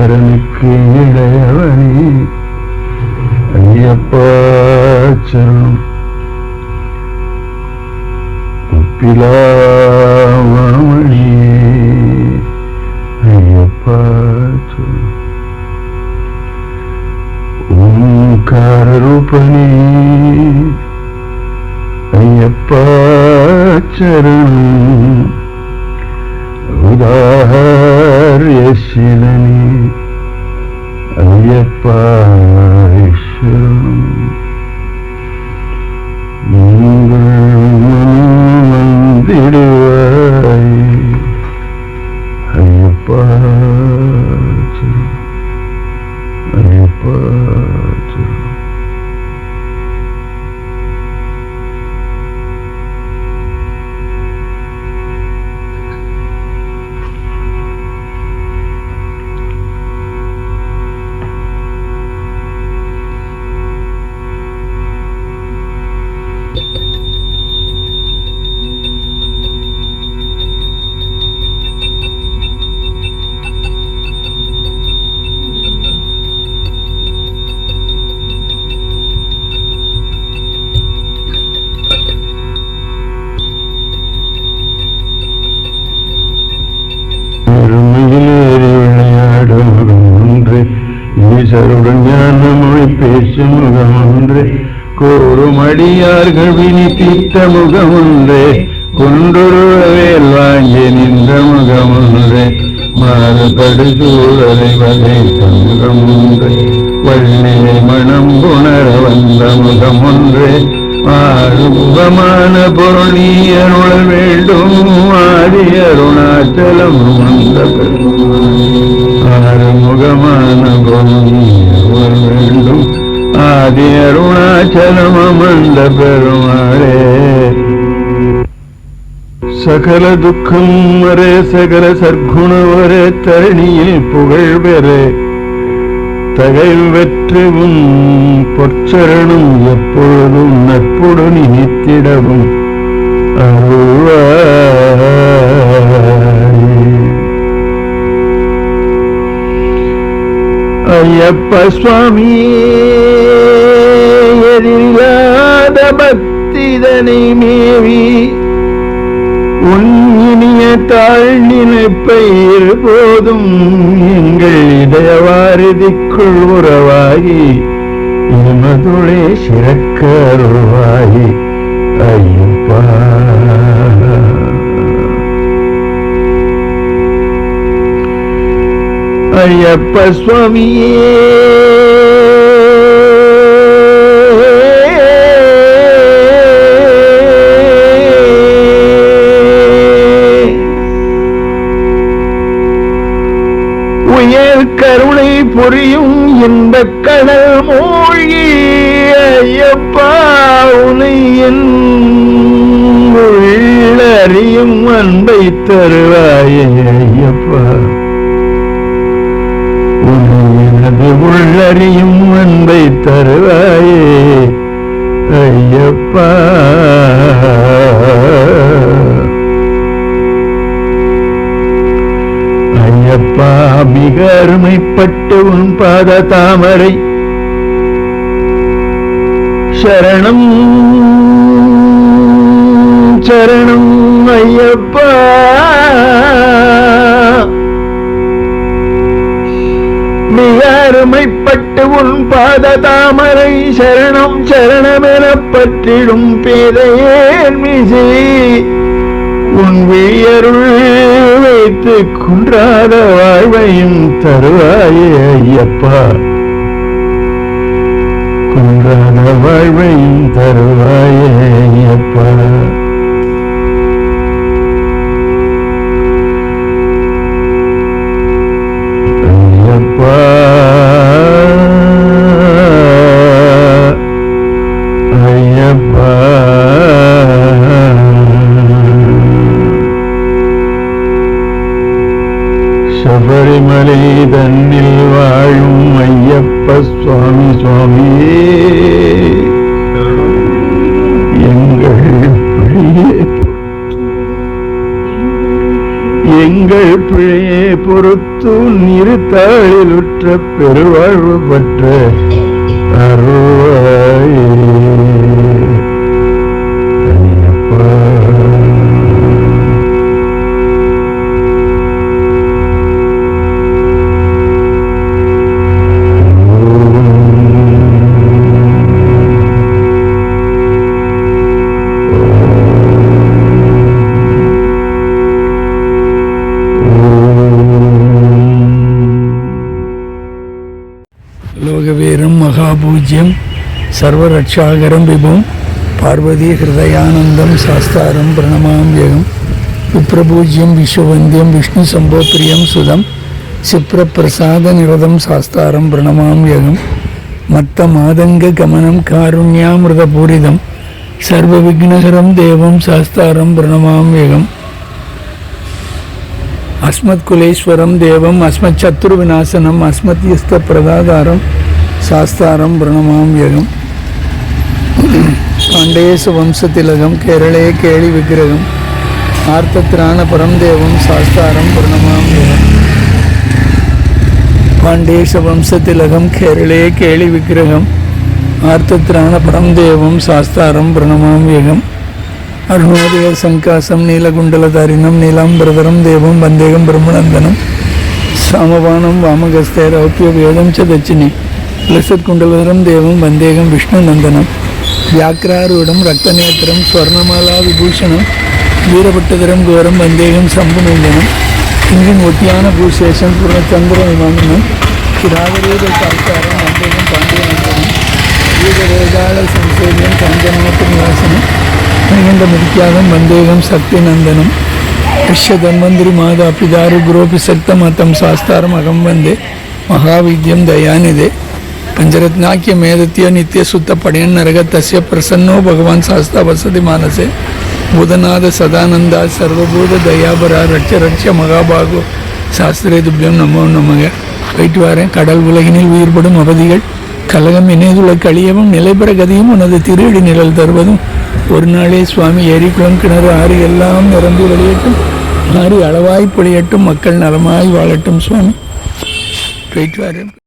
ஐங்கரனுக்கு இளையவனே ஐயப்பா சரணம் உப்பிலாமணியே ஐயப்பா சரணம் ஓங்கார ரூபனே ஐயப்பா சரணம் உதாரியசிலனி ஐயப்பா ஈஸ்வரம் அருமையிலேறி விளையாடும் ஒன்று. ஈசருடன் ஞான மொழி பேசும் முகம் ஒன்று. கோரும் அடியார்கள் வினி தீர்த்த முகம் ஒன்று. குன்றுருவேல் வாங்கி நின்ற முகம் ஒன்று. மாறுபடு சூழலை வதைத்த முகம் ஒன்று. வள்ளியை மனம் புணர வந்த முகம் ஒன்று. ஆறுமுகமான பொருள் நீ அருள வேண்டும் ஆதி அருணாச்சலம் வந்த ஆறுமுகமான பொருள் நீ அருள வேண்டும் ஆதி அருணாச்சலம் அமர்ந்த பெருமாளே சகல துக்கம் வரே சகல சற்குணவரே தரணியில் புகழ் பெறே தகைல் வெற்று பொற்சரணும் எப்பொழுதும் நட்புடு நினைத்திடவும் ஐயப்ப சுவாமி எதிரில்லாத பக்திதனை மேவி உன் இனிய தாழ்நினைப்பை போதும். எங்கள் இதயவாரதிக்குள் உறவாகி எமதுளே சிறக்கருவாகி ஐயப்பா. ஐயப்ப சுவாமியே. புரியும் இந்த கடல் மூழ்கி ஐயப்பா உனை உள்ளறியும் அன்பை தருவாயே ஐயப்பா. உனை எனது உள்ளறியும் அன்பை தருவாயே ஐயப்பா. மிக அருமைப்பட்டு உன் பாத தாமரை. சரணம் சரணம் ஐயப்பா. மிக அருமைப்பட்டு உன் பாத தாமரை. சரணம் சரணமெனப் பற்றிடும் பேதையேன் மிசை. உன் வியருள் வைத்து குன்றாத வாழ்வையும் தருவாயே ஐயப்பா. குன்றாத வாழ்வையும் தருவாயே ஐயப்பா. ஐயப்பா. மண்ணில் வாழும் ஐயப்ப சுவாமி சுவாமியே எங்கள் பிழையே எங்கள் பிழையே பொறுத்து நிறுத்தாளிலுற்ற பெருவாழ்வு பெற்ற அருவாயே ஐயப்பா சர்வரட்சாகரம் விபும் பார்வதி ஹிருதயானந்தம் சாஸ்தாரம் பிரணமாம்பியகம் விப்ரபூஜ்யம் விஸ்வவந்தியம் விஷ்ணு சம்போப்பிரியம் சுதம். சிப்ரப்பிரசாத நிரதம் சாஸ்தாரம் பிரணமாம்பியகம் மத்த மாதங்க கமனம் காருண்யாமிருத பூரிதம் சர்வ விக்னகரம் தேவம் சாஸ்தாரம் பிரணமாமியகம் அஸ்மத் குலேஸ்வரம் தேவம் அஸ்மத் சத்ரு விநாசனம் அஸ்மத் யுஸ்த பிரதாதாரம் சாஸ்தாரம் பிரணமாம்யகம் പാണ്ഡേശ വംശതിലകം കേരളയെ കേളി വിഗ്രഹം ആർത്തത്രാണ പരംദേവം ശാസ്താരം പ്രണമാം ദേവം പാണ്ഡേശ വംശതിലകം കേരളയെ കേളി വിഗ്രഹം ആർത്തത്രാണ പരംദേവം ശാസ്താരം പ്രണമാം വേഗം അരുണോദയ സങ്കാസം നീലകുണ്ടലതാരിണം നീലാംബരതരം ദേവം വന്ദേകം ബ്രഹ്മനന്ദനം സാമപാനം വാമഗസ്തേരൗപ്യ വേദം ച ദച്ചിനി ലസത്കുണ്ടലതരം ദേവം വന്ദേകം വിഷ്ണുനന്ദനം வியாக்கிராரூடம் ரத்த நேத்திரம் ஸ்வர்ணமாலா விபூஷணம் வீரபட்டகரம் கோரம் வந்தேகம் சம்புநந்தனம் இன்றும் ஒட்டியான பூசேஷன் பூர்ணச்சந்திர விமானம் கிராவரீர சர்க்காரம் வந்தேகம் பாண்டியநந்தனம் வீர வேதாள சம்சேரியம் சஞ்சனமத்து நிவாசனம் மகிந்த முதிக்காதம் வந்தேகம் சக்தி நந்தனம் கிருஷ்ண மாதா பிதாரு குரோபி சக்தமத்தம் சாஸ்தாரம் அகம் வந்தே மகாவித்யம் தயாநிதே பஞ்சரத்னாக்கிய மேதத்திய நித்திய சுத்த படையன் நரக தசிய பிரசன்னோ பகவான் சாஸ்தா வசதி மானசே பூதநாத சதானந்தா சர்வபூத தயாபரா ரட்ச ரட்ச மகாபாகோ சாஸ்திரே துப்பியம் நமோ நமக போயிட்டு வரேன் கடல் உலகினில் உயிர்படும் அவதிகள் கலகம் இணைந்துள்ள கழியவும் நிலைபெற கதியும் உனது திருடி நிழல் தருவதும் ஒரு நாளே சுவாமி ஏரி குளம் கிணறு ஆறு எல்லாம் நிரம்பி வெளியட்டும் ஆறு அளவாய் பொழியட்டும் மக்கள் நலமாய் வாழட்டும் சுவாமி. போயிட்டு வரேன்.